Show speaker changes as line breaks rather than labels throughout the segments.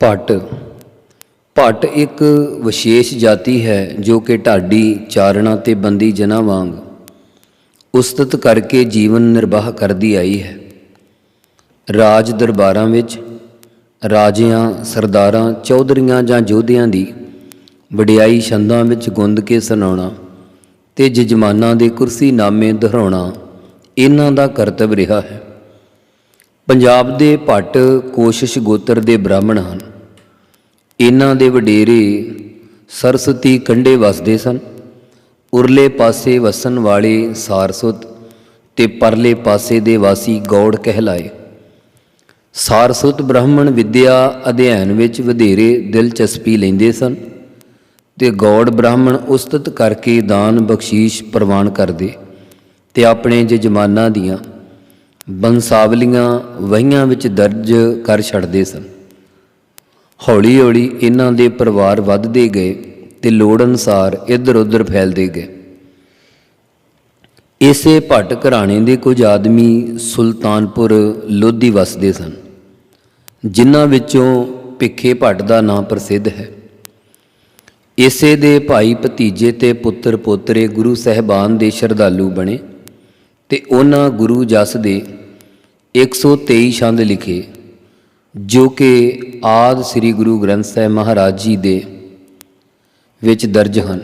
ਭੱਟ ਭੱਟ ਇੱਕ ਵਿਸ਼ੇਸ਼ ਜਾਤੀ ਹੈ ਜੋ ਕਿ ਢਾਡੀ ਚਾਰਣਾ ਤੇ ਬੰਦੀ ਜਨਾਂ ਵਾਂਗ ਉਸਤਤ ਕਰਕੇ ਜੀਵਨ ਨਿਰਵਾਹ ਕਰਦੀ ਆਈ ਹੈ। ਰਾਜ ਦਰਬਾਰਾਂ ਵਿੱਚ ਰਾਜਿਆਂ, ਸਰਦਾਰਾਂ, ਚੌਧਰੀਆਂ ਜਾਂ ਯੋਧਿਆਂ ਦੀ ਵਡਿਆਈ ਛੰਦਾਂ ਵਿੱਚ ਗੁੰਦ ਕੇ ਸੁਣਾਉਣਾ ਤੇ ਜਜਮਾਨਾਂ ਦੇ ਕੁਰਸੀ ਨਾਮੇ ਦੁਹਰਾਉਣਾ ਇਹਨਾਂ ਦਾ ਕਰਤੱਵ ਰਿਹਾ ਹੈ। ਪੰਜਾਬ ਦੇ ਭੱਟ ਕੋਸ਼ਿਸ਼ ਗੋਤਰ ਦੇ ਬ੍ਰਾਹਮਣ ਹਨ। ਇਹਨਾਂ ਦੇ ਵਡੇਰੇ ਸਰਸਤੀ ਕੰਢੇ ਵਸਦੇ ਸਨ। ਉਰਲੇ ਪਾਸੇ ਵਸਣ ਵਾਲੇ ਸਾਰਸੁਤ ਤੇ ਪਰਲੇ ਪਾਸੇ ਦੇ ਵਾਸੀ ਗੌੜ ਕਹਿਲਾਏ। ਸਾਰਸੁਤ ਬ੍ਰਾਹਮਣ ਵਿਦਿਆ ਅਧਿਐਨ ਵਿੱਚ ਵਧੇਰੇ ਦਿਲਚਸਪੀ ਲੈਂਦੇ ਸਨ ਤੇ ਗੌੜ ਬ੍ਰਾਹਮਣ ਉਸਤਤ ਕਰਕੇ ਦਾਨ ਬਖਸ਼ੀਸ਼ ਪ੍ਰਵਾਨ ਕਰਦੇ ਤੇ ਆਪਣੇ ਜਜਮਾਨਾਂ ਦੀਆਂ ਬੰਸਾਵਲੀਆਂ ਵਹੀਆਂ ਵਿੱਚ ਦਰਜ ਕਰ ਛੱਡਦੇ ਸਨ। ਹੌਲੀ-ਹੌਲੀ ਇਹਨਾਂ ਦੇ ਪਰਿਵਾਰ ਵੱਧਦੇ ਗਏ ਤੇ ਲੋੜ ਅਨੁਸਾਰ ਇੱਧਰ-ਉੱਧਰ ਫੈਲਦੇ ਗਏ। ਇਸੇ ਭੱਟ ਘਰਾਣੇ ਦੇ ਕੁਝ ਆਦਮੀ ਸੁਲਤਾਨਪੁਰ ਲੋਧੀ ਵਸਦੇ ਸਨ, ਜਿਨ੍ਹਾਂ ਵਿੱਚੋਂ ਭਿੱਖੇ ਭੱਟ ਦਾ ਨਾਂ ਪ੍ਰਸਿੱਧ ਹੈ। ਇਸੇ ਦੇ ਭਾਈ ਭਤੀਜੇ ਤੇ ਪੁੱਤਰ ਪੋਤਰੇ ਗੁਰੂ ਸਹਿਬਾਨ ਦੇ ਸ਼ਰਧਾਲੂ ਬਣੇ ਤੇ ਉਹਨਾਂ ਗੁਰੂ ਜਸ ਦੇ 123 ਛੰਦ ਲਿਖੇ ਜੋ ਕਿ ਆਦ ਸ੍ਰੀ ਗੁਰੂ ਗ੍ਰੰਥ ਸਾਹਿਬ ਮਹਾਰਾਜ ਜੀ ਦੇ ਵਿੱਚ ਦਰਜ ਹਨ,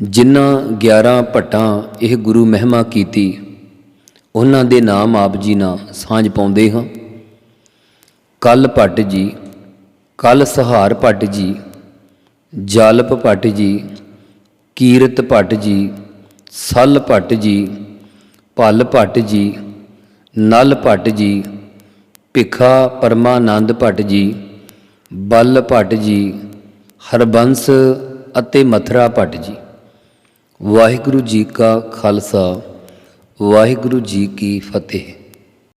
ਜਿਨ੍ਹਾਂ 11 ਭੱਟਾਂ ਇਹ ਗੁਰੂ ਮਹਿਮਾ ਕੀਤੀ, ਉਹਨਾਂ ਦੇ ਨਾਮ ਆਪ ਜੀ ਨਾਲ ਸਾਂਝ ਪਾਉਂਦੇ ਹਾਂ। ਕੱਲ ਭੱਟ ਜੀ, ਕੱਲ ਸਹਾਰ ਭੱਟ ਜੀ, ਜਲਪ ਭੱਟ ਜੀ, ਕੀਰਤ ਭੱਟ ਜੀ, ਸਲ ਭੱਟ ਜੀ, ਭੱਲ ਭੱਟ ਜੀ, ਨਲ ਭੱਟ ਜੀ ਭਿਖਾ ਪਰਮਾਨੰਦ ਭੱਟ ਜੀ, ਬੱਲ ਭੱਟ ਜੀ, ਹਰਬੰਸ ਅਤੇ ਮਥਰਾ ਭੱਟ ਜੀ। ਵਾਹਿਗੁਰੂ ਜੀ ਕਾ ਖਾਲਸਾ, ਵਾਹਿਗੁਰੂ ਜੀ ਕੀ ਫਤਿਹ।